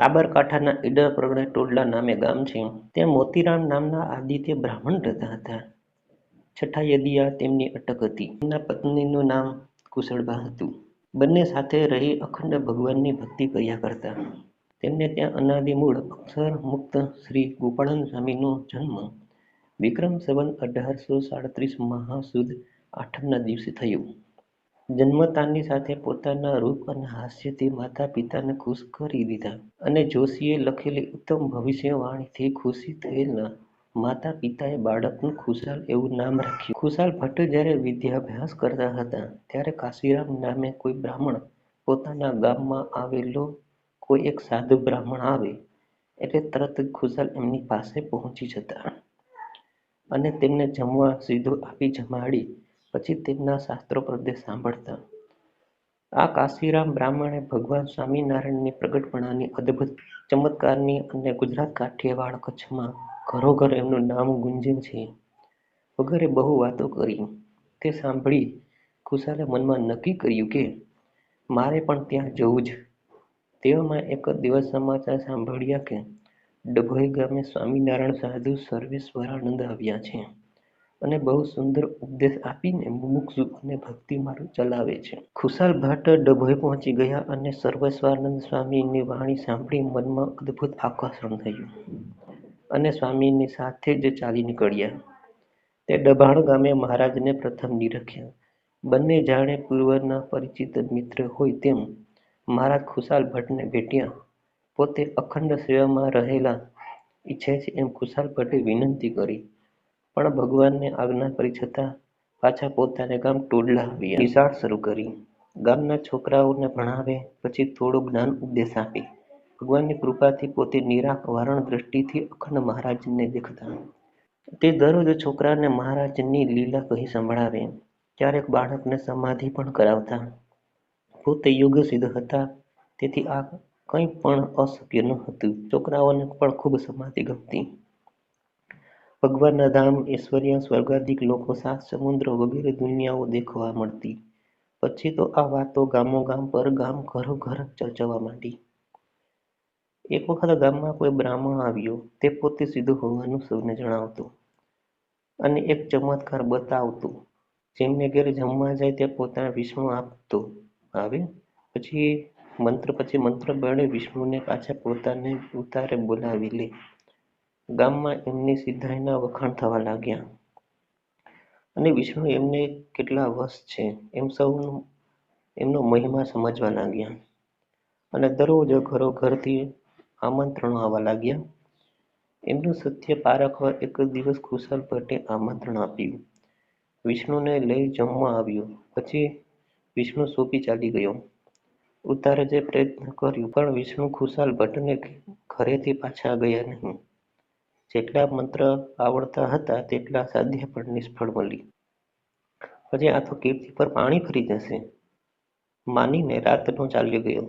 સાબરકાંઠાના ઈડર ટોડલા નામે ગામ છે. ત્યાં મોતીરામ નામના આદિત્ય બ્રાહ્મણ રહેતા હતા. છઠ્ઠા યદિયા તેમની અટક હતી. તેમના પત્નીનું નામ કુશળબા હતું. બંને સાથે રહી અખંડ ભગવાનની ભક્તિ કર્યા કરતા. તેમને ત્યાં અનાદિમૂળ અક્ષર મુક્ત શ્રી ગોપાળન સ્વામીનો જન્મ વિક્રમ સંવત અઢારસો સાડત્રીસ મહાસુદ આઠમના દિવસે થયો. જન્મતાની સાથે પોતાના રૂપ અને હાસ્યથી માતા પિતાને ખુશ કરી દીધા અને જોશીએ લખેલી ઉત્તમ ભવિષ્યવાણીથી ખુશી થયેલા માતા પિતાએ બાળકનું ખુશાલ એવું નામ રાખ્યું. ખુશાલ ભટ્ટ જ્યારે વિદ્યાભ્યાસ કરતા હતા, ત્યારે કાશીરામ નામે કોઈ બ્રાહ્મણ પોતાના ગામમાં આવેલો કોઈ એક સાધુ બ્રાહ્મણ આવે, એટલે તરત ખુશાલ એમની પાસે પહોંચી જતા અને તેમને જમવા સીધું આપી જમાડી પછી તેમના શાસ્ત્રોપદેશ સાંભળતા. આ કાશીરામ બ્રાહ્મણે ભગવાન સ્વામિનારાયણની પ્રગટપણાની અદ્ભુત, ચમત્કારની અને ગુજરાત કાઠિયાવાડ કચ્છમાં ઘરોઘર એમનું નામ ગુંજે છે. વગેરે બહુ વાતો કરી. તે સાંભળી ખુશાલે મનમાં નક્કી કર્યું કે મારે પણ ત્યાં જવું જ. તેવામાં એક દિવસ સમાચાર સાંભળ્યા કે ડભોઈ ગામે સ્વામિનારાયણ સાધુ સર્વેશ્વરાનંદ આવ્યા છે. અને બહુ સુંદર ઉપદેશ આપીને મુમુક્ષુ અને ભક્તિ માર્ગ ચલાવે છે. ખુશાલ ભટ્ટ ડભોઈ પહોંચી ગયા અને સર્વેશ્વરાનંદ સ્વામીની વાણી સાંભળી મનમાં અદભુત આકર્ષણ થયું અને સ્વામીની સાથે જ ચાલી નીકળ્યા. તે ડભાણ ગામે મહારાજને પ્રથમ નિરખ્યા. બંને જાણે પૂર્વના પરિચિત મિત્ર હોય તેમ મહારાજ ખુશાલ ભટ્ટને ભેટ્યા. પોતે અખંડ સેવામાં રહેલા ઈચ્છે છે એમ ખુશાલ ભટ્ટે વિનંતી કરી. પણ ભગવાનને આજ્ઞા કરી છતાં પાછા પોતાને ગામ ટોડલા આવ્યા. નિશાળ શરૂ કરી. ગામના છોકરાઓને ભણાવે, પછી થોડું જ્ઞાન ઉપદેશ આપે. ભગવાનની કૃપાથી પોતે નિરાક વારણ દ્રષ્ટિથી અખંડ મહારાજને દેખતા. તે દરરોજ છોકરાને મહારાજની લીલા કહી સંભળાવે. ક્યારેક બાળકને સમાધિ પણ કરાવતા. પોતે યોગ સિદ્ધ હતા. તેથી આ કંઈ પણ અશક્ય ન હતું. છોકરાઓને પણ ખૂબ સમાધિ ગમતી. ભગવાનના ધામ, ઐશ્વર્ય, સ્વર્ગાધિક લોકો સાત સમુદ્ર વગેરે દુનિયાઓ દેખવા મળતી. પછી તો આ વાતો ગામોગામ પર ગામ ઘરો ઘર ચર્ચવા માંડી. એક વખત ગામમાં કોઈ બ્રાહ્મણ આવ્યો, તે પોતે સીધો હોવાનું સૌને જણાવતો અને એક ચમત્કાર બતાવતો. જેમને ઘેર જમવા જાય તે પોતાના વિષ્ણુ આપતો. આવે? પછી મંત્ર પછી મંત્ર બળે વિષ્ણુને પાછા પોતાને ઉતારે બોલાવી લે. ગામમાં એમની સિદ્ધાઈના વખાણ થવા લાગ્યા. અને વિષ્ણુ એમને કેટલા વશ છે એમ સૌ એમનો મહિમા સમજવા લાગ્યા. અને દરરોજ ઘરો ઘરથી આમંત્રણો આવવા લાગ્યા. એમનું સત્ય પારખવા એક દિવસ ખુશાલ ભટ્ટે આમંત્રણ આપ્યું. વિષ્ણુને લઈ જમવા આવ્યો. પછી વિષ્ણુ સોંપી ચાલી ગયો. ઉતારે જે પ્રયત્ન કર્યું, પણ વિષ્ણુ ખુશાલ ભટ્ટને ઘરેથી પાછા ગયા નહીં. જેટલા મંત્ર આવડતા હતા તેટલા સાધ્ય પણ નિષ્ફળ મળી પછી આ તો કીર્તિ પર પાણી ફરી જશે. માનીને રાતનો ચાલ્યો ગયો.